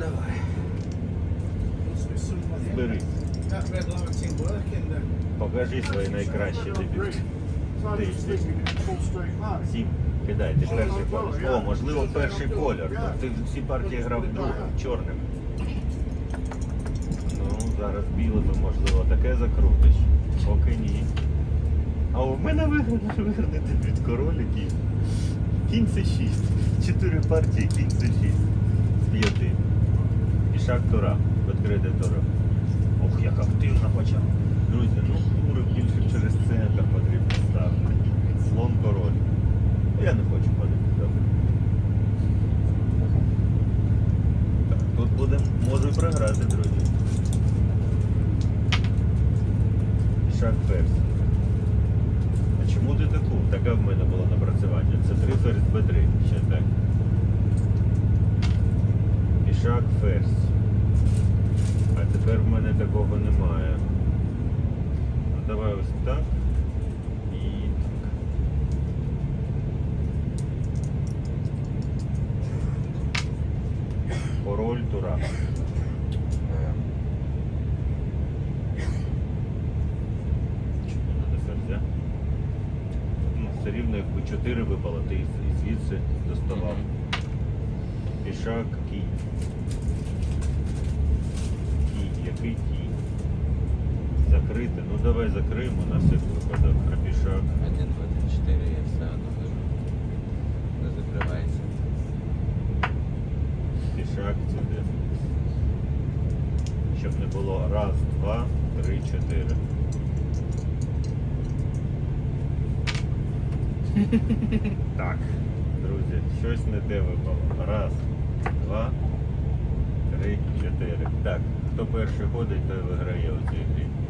давай. Then. Покажи свої найкращі дебюти. Сім. Кидай, ти перший колір. О, можливо, перший колір. Ти всі партії грав другим, чорним. Ну, зараз білими, можливо, таке закрутиш. Поки ні. А у мене виграш виграний дебют король який. Кінь це 6. Чотири партії, кінь це 6. З п'яти. І шаг тура. Відкрити тура. Ох, як активно почав. Друзі, ну тури більше через центр потрібно ставити. Слон король. Я не хочу ходити. Тут буде, можу і програти, друзі. Шаг ферзь. А чому ти таку? Таке в мене було напрацювання. Це 3 ферзь Б3. Ще так. І шаг ферзь. А тепер в мене такого немає. Ну давай ось так. І так. Король ферзя? Ну, все рівно якби 4 випало, ти і звідси доставав. Пішак кінь. Кінь, який? Закрити. Ну давай закриємо на всяк випадок. Пішак. 1, 2, 3, 4, я все одно. Не закривається. Пішак сюди. Щоб не було раз, два, три, чотири. Так, друзі, щось не те випало. Раз, два, три, чотири. Так, хто перший ходить, той виграє у цій грі.